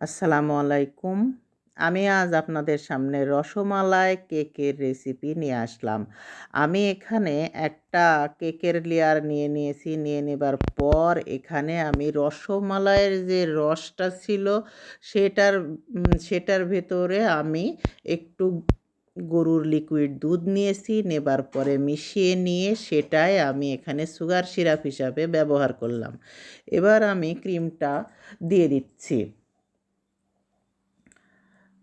আসসালামু আলাইকুম। আমি আজ আপনাদের সামনে রসমালাই কেকের রেসিপি নিয়ে আসলাম। আমি এখানে একটা কেকের লেয়ার নিয়ে নিয়েছি, নিয়ে নেবার পর এখানে আমি রসমালাইয়ের যে রসটা ছিল, সেটার সেটার ভেতরে আমি একটু গরুর লিকুইড দুধ নিয়েছি, নেবার পরে মিশিয়ে নিয়ে সেটাই আমি এখানে সুগার সিরাপ হিসাবে ব্যবহার করলাম। এবার আমি ক্রিমটা দিয়ে দিচ্ছি।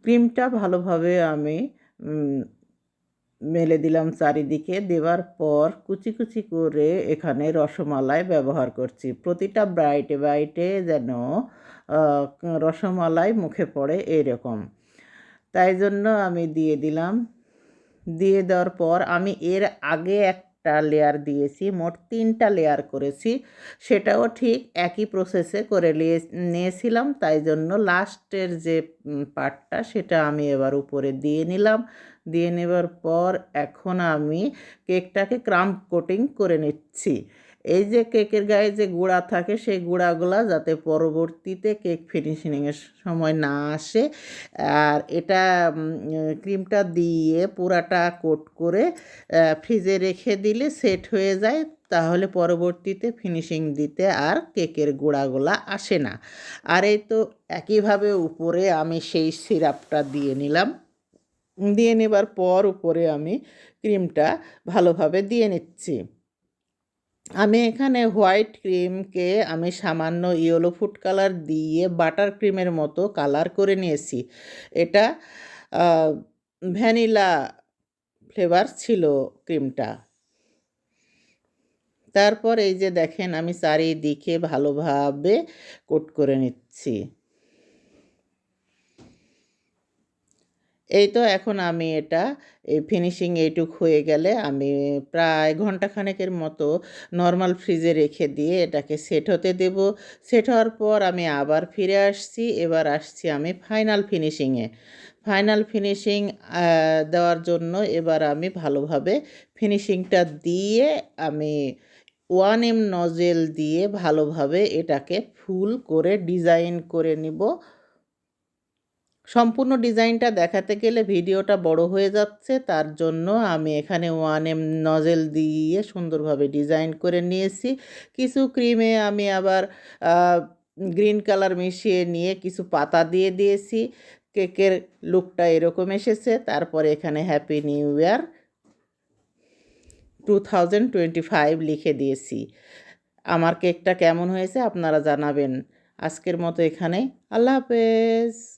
ক্রিমটা ভালোভাবে আমি মেলে দিলাম চারিদিকে। দেওয়ার পর কুচি কুচি করে এখানে রসমালাই ব্যবহার করছি। প্রতিটা ব্রাইটে ব্রাইটে যেন রসমালাই মুখে পড়ে এরকম। তাই জন্য আমি দিয়ে দিলাম। দিয়ে দেওয়ার পর আমি এর আগে একটা লেয়ার দিয়েছি, মোট তিনটা লেয়ার করেছি। সেটাও ঠিক একই প্রসেসে করে নিয়েছিলাম, তাই জন্য লাস্টের যে পার্টটা সেটা আমি এবার উপরে দিয়ে নিলাম। দিয়ে নেবার পর এখন আমি কেকটাকে ক্রাম্প কোটিং করে নিচ্ছি। এই যে কেকের গায়ে যে গুঁড়া থাকে, সেই গুঁড়াগুলা যাতে পরবর্তীতে কেক ফিনিশিংয়ের সময় না আসে। আর এটা ক্রিমটা দিয়ে পুরাটা কোট করে ফ্রিজে রেখে দিলে সেট হয়ে যায়, তাহলে পরবর্তীতে ফিনিশিং দিতে আর কেকের গোড়াগুলা আসে না। আর এই তো একইভাবে উপরে আমি সেই সিরাপটা দিয়ে নিলাম। দিয়ে নেবার পর উপরে আমি ক্রিমটা ভালোভাবে দিয়ে নিচ্ছি। আমি এখানে হোয়াইট ক্রিমকে আমি সামান্য ইয়েলো ফুড কালার দিয়ে বাটার ক্রিমের মতো কালার করে নিয়েছি। এটা ভ্যানিলা ফ্লেভার ছিল ক্রিমটা। তারপর এই যে দেখেন আমি চারিদিকে ভালোভাবে কোট করে নিচ্ছি। এই তো এখন আমি এটা এই ফিনিশিং এইটুক হয়ে গেলে আমি প্রায় ঘন্টাখানেকের মতো নর্মাল ফ্রিজে রেখে দিয়ে এটাকে সেট হতে দেব। সেট হওয়ার পর আমি আবার ফিরে আসছি, এবার আসছি আমি ফাইনাল ফিনিশিংয়ে ফাইনাল ফিনিশিং দেওয়ার জন্য এবার আমি ভালোভাবে ফিনিশিংটা দিয়ে আমি ওয়ান এম নজেল দিয়ে ভালোভাবে এটাকে ফুল করে ডিজাইন করে নিব। সম্পূর্ণ ডিজাইনটা দেখাতে গেলে ভিডিওটা বড় হয়ে যাচ্ছে। তার জন্য আমি এখানে ওয়ান এম নজেল দিয়ে সুন্দরভাবে ডিজাইন করে নিয়েছি। কিছু ক্রিমে আমি আবার গ্রিন কালার মিশিয়ে নিয়ে কিছু পাতা দিয়ে দিয়েছি। কেকের লুকটা এরকম এসেছে। তারপরে এখানে happy new year two thousand twenty five লিখে দিয়েছি। আমার কেকটা কেমন হয়েছে আপনারা জানাবেন। আজকের মতো এখানে আল্লাহ হাফেজ।